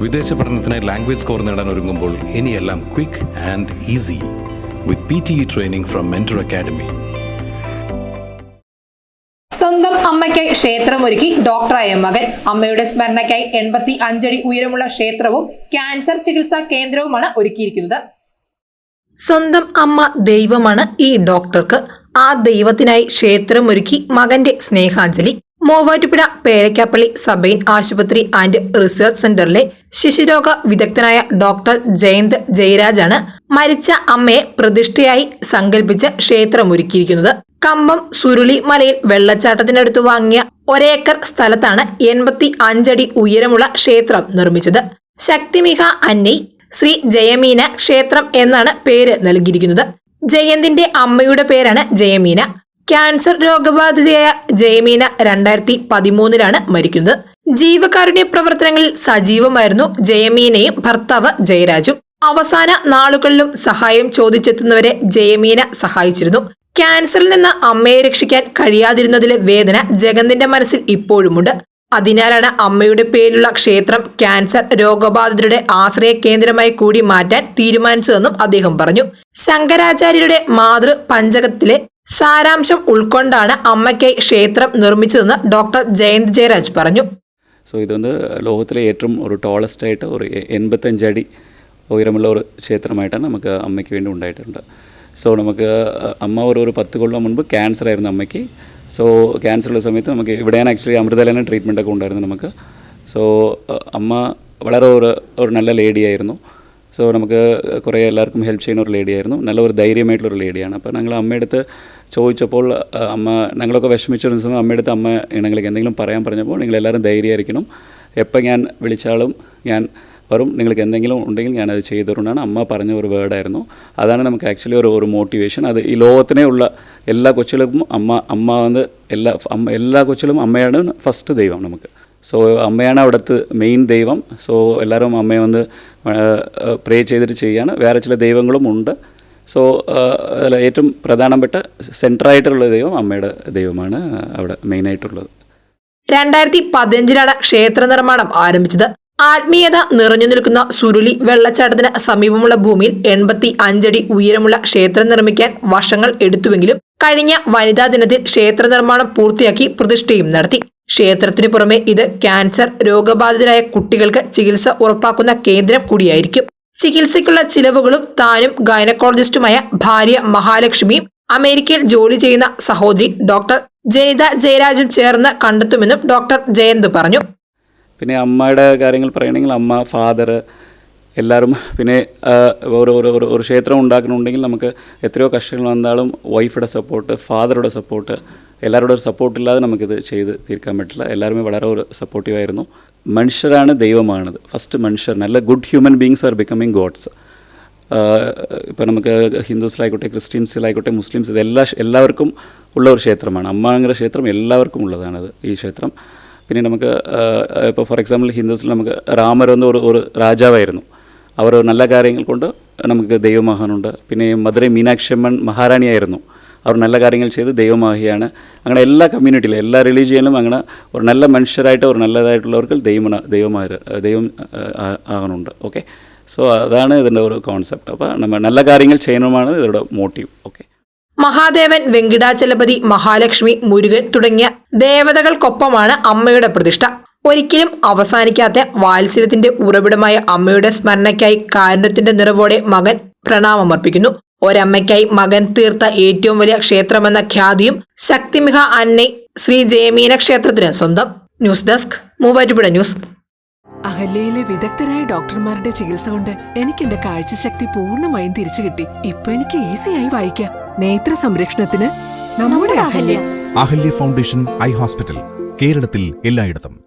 വിദേശ പഠനത്തിനായി language score നേടാൻ ഒരുങ്ങുമ്പോൾ ഇനിയെല്ലാം quick and easy with P T training from Mentor Academy സ്വന്തം അമ്മയ്ക്കായി ക്ഷേത്രമൊരുക്കി ഡോക്ടറായ മകൻ. അമ്മയുടെ സ്മരണയ്ക്കായി എൺപത്തി അഞ്ചടി ഉയരമുള്ള ക്ഷേത്രവും ക്യാൻസർ ചികിത്സാ കേന്ദ്രവുമാണ് ഒരുക്കിയിരിക്കുന്നത്. സ്വന്തം അമ്മ ദൈവമാണ് ഈ ഡോക്ടർക്ക്. ആ ദൈവത്തിനായി ക്ഷേത്രമൊരുക്കി മകന്റെ സ്നേഹാഞ്ജലി. മൂവാറ്റുപുഴ പേഴക്കാപ്പള്ളി സബൈൻ ആശുപത്രി ആൻഡ് റിസർച്ച് സെന്ററിലെ ശിശുരോഗ വിദഗ്ധനായ ഡോക്ടർ ജയന്ത് ജയരാജാണ് മരിച്ച അമ്മയെ പ്രതിഷ്ഠയായി സങ്കല്പിച്ച് ക്ഷേത്രമൊരുക്കിയിരിക്കുന്നത്. കമ്പം സുരുളി മലയിൽ വെള്ളച്ചാട്ടത്തിനടുത്ത് വാങ്ങിയ ഒരേക്കർ സ്ഥലത്താണ് എൺപത്തി അഞ്ചടി ഉയരമുള്ള ക്ഷേത്രം നിർമ്മിച്ചത്. ശക്തിമിക അന്നൈ ശ്രീ ജയമീന ക്ഷേത്രം എന്നാണ് പേര് നൽകിയിരിക്കുന്നത്. ജയന്തിന്റെ അമ്മയുടെ പേരാണ് ജയമീന. ക്യാൻസർ രോഗബാധിതയായ ജയമീന രണ്ടായിരത്തി പതിമൂന്നിലാണ് മരിക്കുന്നത്. ജീവകാരുണ്യ പ്രവർത്തനങ്ങളിൽ സജീവമായിരുന്നു ജയമീനയും ഭർത്താവ് ജയരാജും. അവസാന നാളുകളിലും സഹായം ചോദിച്ചെത്തുന്നവരെ ജയമീന സഹായിച്ചിരുന്നു. ക്യാൻസറിൽ നിന്ന് അമ്മയെ രക്ഷിക്കാൻ കഴിയാതിരുന്നതിലെ വേദന ജഗന്തിന്റെ മനസ്സിൽ ഇപ്പോഴുമുണ്ട്. അതിനാലാണ് അമ്മയുടെ പേരിലുള്ള ക്ഷേത്രം ക്യാൻസർ രോഗബാധിതരുടെ ആശ്രയ കേന്ദ്രമായി കൂടി മാറ്റാൻ തീരുമാനിച്ചതെന്നും അദ്ദേഹം പറഞ്ഞു. ശങ്കരാചാര്യരുടെ മാതൃ പഞ്ചകത്തിലെ സാരാംശം ഉൾക്കൊണ്ടാണ് അമ്മയ്ക്കായി ക്ഷേത്രം നിർമ്മിച്ചതെന്ന് ഡോക്ടർ ജയന്ത് ജയരാജ് പറഞ്ഞു ஸோ இது வந்து ലോകത്തിലെ ഏറ്റവും ഒരു ടോളസ്റ്റ് ആയിട്ട് ഒരു എ- എൺപത്തഞ്ച് അടി ഉയരമുള്ള ഒരു ക്ഷേത്രമായിട്ടാണ് നമുക്ക് അമ്മയ്ക്ക് വേണ്ടി ഉണ്ടായിട്ടുണ്ട് സോ നമുക്ക് അമ്മ ഒരു ഒരു പത്ത് കൊല്ലം മുൻപ് ക്യാൻസർ ആയിരുന്നു അമ്മയ്ക്ക് സോ ക്യാൻസർ ഉള്ള സമയത്ത് നമുക്ക് ഇവിടെയാണ് ആക്ച്വലി അമൃതലേന ട്രീറ്റ്മെൻ്റ് ഒക്കെ ഉണ്ടായിരുന്നു നമുക്ക് സോ അമ്മ വളരെ ഒരു ഒരു നല്ല ലേഡി ആയിരുന്നു സോ നമുക്ക് കുറേ എല്ലാവർക്കും ഹെൽപ്പ് ചെയ്യുന്ന ഒരു ലേഡിയായിരുന്നു നല്ല ഒരു ധൈര്യമായിട്ടുള്ളൊരു ലേഡിയാണ് അപ്പോൾ ഞങ്ങൾ അമ്മയടുത്ത് ചോദിച്ചപ്പോൾ അമ്മ ഞങ്ങളൊക്കെ വിഷമിച്ചിരുന്ന സമയം അമ്മയടുത്ത് അമ്മ ഞങ്ങൾക്ക് എന്തെങ്കിലും പറയാൻ പറഞ്ഞപ്പോൾ നിങ്ങൾ എല്ലാവരും ധൈര്യമായിരിക്കണം. എപ്പോൾ ഞാൻ വിളിച്ചാലും ഞാൻ വരും. നിങ്ങൾക്ക് എന്തെങ്കിലും ഉണ്ടെങ്കിൽ ഞാനത് ചെയ്തു തരുന്നതാണ് അമ്മ പറഞ്ഞ ഒരു വേർഡായിരുന്നു അതാണ് നമുക്ക് ആക്ച്വലി ഒരു ഒരു മോട്ടിവേഷൻ അത് ഈ ലോകത്തിനെ ഉള്ള എല്ലാ കൊച്ചുകൾക്കും അമ്മ അമ്മ വന്ന് എല്ലാ എല്ലാ കൊച്ചിലും അമ്മയാണ് ഫസ്റ്റ് ദൈവം നമുക്ക്. സോ അമ്മയാണ് അവിടുത്തെ മെയിൻ ദൈവം. സോ എല്ലാവരും അമ്മയെ വന്ന് പ്രേ ചെയ്തിട്ട് ചെയ്യാണ് വേറെ ചില ദൈവങ്ങളും ഉണ്ട്. സോ അതിൽ ഏറ്റവും പ്രധാനപ്പെട്ട സെന്ററായിട്ടുള്ള ദൈവം അമ്മയുടെ ദൈവമാണ് അവിടെ മെയിനായിട്ടുള്ളത് രണ്ടായിരത്തി പതിനഞ്ചിലാണ് ക്ഷേത്ര നിർമ്മാണം ആരംഭിച്ചത്. ആത്മീയത നിറഞ്ഞു നിൽക്കുന്ന സുരുളി വെള്ളച്ചാട്ടത്തിന് സമീപമുള്ള ഭൂമിയിൽ എൺപത്തി അഞ്ചടി ഉയരമുള്ള ക്ഷേത്രം നിർമ്മിക്കാൻ വർഷങ്ങൾ എടുത്തുവെങ്കിലും കഴിഞ്ഞ വനിതാ ദിനത്തിൽ ക്ഷേത്ര നിർമ്മാണം പൂർത്തിയാക്കി പ്രതിഷ്ഠയും നടത്തി. ക്ഷേത്രത്തിന് പുറമെ ഇത് ക്യാൻസർ രോഗബാധിതരായ കുട്ടികൾക്ക് ചികിത്സ ഉറപ്പാക്കുന്ന കേന്ദ്രം കൂടിയായിരിക്കും. ചികിത്സയ്ക്കുള്ള ചിലവുകളും താനും ഗൈനക്കോളജിസ്റ്റുമായ ഭാര്യ മഹാലക്ഷ്മിയും അമേരിക്കയിൽ ജോലി ചെയ്യുന്ന സഹോദരി ഡോക്ടർ ജനിത ജയരാജും ചേർന്ന് കണ്ടെത്തുമെന്നും ഡോക്ടർ ജയന്ത് പറഞ്ഞു. പിന്നെ അമ്മയുടെ കാര്യങ്ങൾ പറയുകയാണെങ്കിൽ അമ്മ ഫാദർ എല്ലാവരും പിന്നെ ഓരോ ഒരു ഒരു ക്ഷേത്രം ഉണ്ടാക്കണമെന്നുണ്ടെങ്കിൽ നമുക്ക് എത്രയോ കഷ്ടങ്ങൾ വന്നാലും വൈഫുടെ സപ്പോർട്ട് ഫാദറുടെ സപ്പോർട്ട് എല്ലാവരുടെ ഒരു സപ്പോർട്ട് ഇല്ലാതെ നമുക്കിത് ചെയ്ത് തീർക്കാൻ പറ്റില്ല. എല്ലാവരുമേ വളരെ ഒരു സപ്പോർട്ടീവായിരുന്നു മനുഷ്യരാണ് ദൈവമാണത്. ഫസ്റ്റ് മനുഷ്യർ നല്ല good human beings are becoming gods ഇപ്പോൾ നമുക്ക് ഹിന്ദുസിലായിക്കോട്ടെ ക്രിസ്ത്യൻസിലായിക്കോട്ടെ മുസ്ലിംസ് ഇതെല്ലാ എല്ലാവർക്കും ഉള്ള ഒരു ക്ഷേത്രമാണ്. അമ്മാങ്കര ക്ഷേത്രം എല്ലാവർക്കും ഉള്ളതാണത് ഈ ക്ഷേത്രം. പിന്നെ നമുക്ക് ഇപ്പോൾ ഫോർ എക്സാമ്പിൾ ഹിന്ദുസിൽ നമുക്ക് രാമർ എന്ന ഒരു ഒരു രാജാവായിരുന്നു. അവർ നല്ല കാര്യങ്ങൾ കൊണ്ട് നമുക്ക് ദൈവമഹാനുണ്ട്. പിന്നെ മധുരൈ മീനാക്ഷിയമ്മൻ മഹാരാണിയായിരുന്നു അവർ നല്ല കാര്യങ്ങൾ ചെയ്ത് ദൈവമാഹിയാണ്. അങ്ങനെ എല്ലാ കമ്മ്യൂണിറ്റിയിലും എല്ലാ റിലീജിയനിലും അങ്ങനെ ഒരു നല്ല മനുഷ്യരായിട്ട് ഒരു നല്ലതായിട്ടുള്ളവർക്ക് ദൈവം ദൈവമാര് ദൈവം ആകണമുണ്ട് ഓക്കെ സോ അതാണ് ഇതിന്റെ ഒരു കോൺസെപ്റ്റ് അപ്പോൾ നമ്മൾ നല്ല കാര്യങ്ങൾ ചെയ്യണമാണ് ഇതിയുടെ മോട്ടീവ് ഓക്കെ മഹാദേവൻ വെങ്കിടാചലപതി മഹാലക്ഷ്മി മുരുകൻ തുടങ്ങിയ ദേവതകൾക്കൊപ്പമാണ് അമ്മയുടെ പ്രതിഷ്ഠ. ഒരിക്കലും അവസാനിക്കാത്ത വാത്സല്യത്തിന്റെ ഉറവിടമായ അമ്മയുടെ സ്മരണയ്ക്കായി കാരുണ്യത്തിന്റെ നിറവോടെ മകൻ പ്രണാമമർപ്പിക്കുന്നു. ഒരമ്മയ്ക്കായി മകൻ തീർത്ത ഏറ്റവും വലിയ ക്ഷേത്രമെന്ന ഖ്യാതിയും ശക്തിമിഹ അന്നൈ ശ്രീ ജയമീന ക്ഷേത്രത്തിന് സ്വന്തം. News desk Muvattupuzha news. അഹല്യയിലെ വിദഗ്ധരായ ഡോക്ടർമാരുടെ ചികിത്സ കൊണ്ട് എനിക്ക് എന്റെ കാഴ്ചശക്തി പൂർണമായും തിരിച്ചു കിട്ടി. ഇപ്പൊ എനിക്ക് ഈസി ആയി വായിക്കാം. നേത്ര സംരക്ഷണത്തിന് നമ്മുടെ Ahalya. Ahalya foundation eye hospital കേരളത്തിൽ എല്ലായിടത്തും.